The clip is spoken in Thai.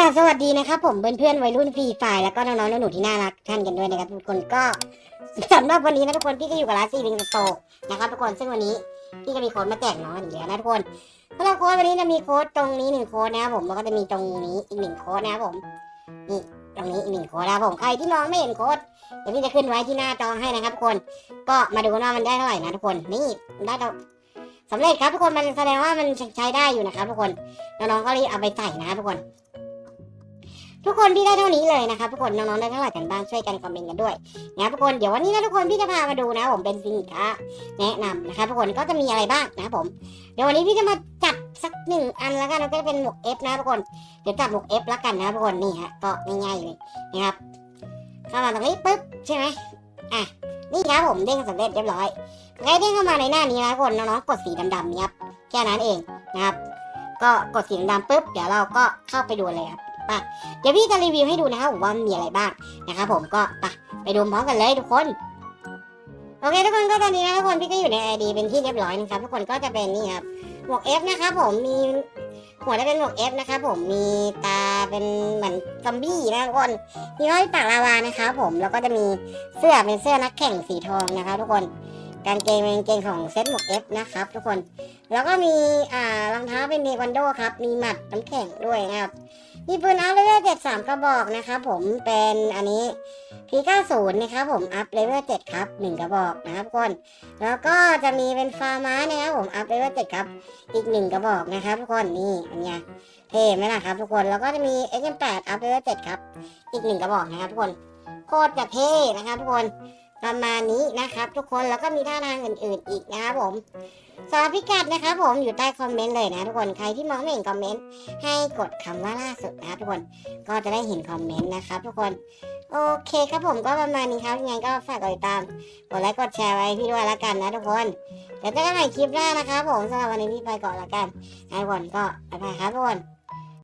กาบสวัสดีนะครับผมเพื่อนๆวัยรุ่นฟรีไฟล์แล้วก็น้องๆหนูๆที่น่ารักท่านกันด้วยนะครับทุกคนก็สำหรับวันนี้นะทุกคนพี่ก็อยู่กับร้านซีลิงสโตนะครับทุกคนซึ่งวันนี้พี่ก็มีโค้ดมาแจกน้องกันอีกแล้วนะทุกคนสำหรับโค้ดวันนี้จะมีโค้ดตรงนี้หนึ่งโค้ดนะครับผมแล้วก็จะมีตรงนี้อีกหนึ่งโค้ดนะครับผมนี่ตรงนี้อีกหนึ่งโค้ดนะครับผมใครที่มองไม่เห็นโค้ดเดี๋ยวพี่จะขึ้นไว้ที่หน้าจอให้นะครับทุกคนก็มาดูกันว่ามันได้เท่าไหร่นะทุกคนนี่ได้เราสำเร็จครับทุกคนมันแสดงว่ามันใช้ได้อยู่นะครับทุกคนน้องๆก็รีบเอาไปใส่นะครับทุกคน ทุกคนพี่ได้เท่านี้เลยนะครับทุกคนน้องๆได้เท่าไหร่กันบ้างช่วยกันคอมเมนต์กันด้วยนะครับทุกคนเดี๋ยววันนี้นะทุกคนพี่จะพามาดูนะ ผมเป็นสินค้าแนะนำนะครับทุกคนก็จะมีอะไรบ้างนะครับผมเดี๋ยววันนี้พี่จะมาจัดสักหนึ่งอันแล้วกันก็จะเป็นหมวก F นะทุกคนเดี๋ยวจัดหมวก F แล้วกันนะทุกคนนี่ฮะก็ง่ายๆเลยนะครับเข้ามาตรงนี้ปุ๊บใช่ไหมอะนี่ครับผมเด้งสำเร็จเรียบร้อยใครเด้งเข้ามาในหน้านี้นะทุกคนน้องๆกดสีดำๆนี้ครับแค่นั้นเองนะครับก็กดสีดำปุ๊บเดี๋ยวเราก็เข้าไปดูเลยครับ เดี๋ยวพี่จะรีวิวให้ดูนะครับผมว่ามีอะไรบ้างนะครับผมก็ไปไปดูพร้อมกันเลยทุกคนโอเคทุกคนก็ตอนนี้นะทุกคนพี่ก็อยู่ใน ID เป็นที่เรียบร้อยนะครับทุกคนก็จะเป็นนี่ครับหมวก F นะครับผมมีหัวจะเป็นหมวก F นะครับผมมีตาเป็นเหมือนซอมบี้นะทุกคนมีห้อยปากลาวานะครับผมแล้วก็จะมีเสื้อเป็นเสื้อนักแข่งสีทองนะครับทุกคน กางเกงเป็นกางเกงของเซ็ตหมวก F นะครับ ทุกคน แล้วก็มีอ่ารองเท้าเป็นเทควันโดครับ มีหมัดน้ำแข็งด้วยนะครับมีปืนอัพเลเวลเจ็ดสามกระบอกนะครับผมเป็นอันนี้ P90 นะครับผมอัพเลเวลเจ็ดครับหนึ่งกระบอกนะครับทุกคน แล้วก็จะมีเป็นฟาร์มานะครับผมอัพเลเวลเจ็ดครับอีกหนึ่งกระบอกนะครับทุกคนนี่อันเนี้ยเท่ไหมล่ะครับทุกคนแล้วก็จะมี XM8 อัพเลเวลเจ็ดครับอีกหนึ่งกระบอกนะครับทุกคนโคตรจะเท่นะครับทุกคน ประมาณนี้นะครับ ทุกคนแล้วก็มีท่าทางอื่น ๆ อีกนะครับผมสำหรับพิกัดนะครับผมอยู่ใต้คอมเมนต์เลยนะทุกคนใครที่มองไม่เห็นคอมเมนต์ให้กดคำว่าล่าสุดนะครับทุกคนก็จะได้เห็นคอมเมนต์นะครับทุกคนโอเคครับผมก็ประมาณนี้ครับยังไงก็ฝากกดติดตามกดไลค์กดแชร์ไว้พี่ด้วยละกันนะทุกคนเดี๋ยวเจอกันใหม่คลิปหน้านะครับผมสำหรับวันนี้พี่ไปก่อนละกันนะทุกคนก็บ๊ายบายครับทุกคน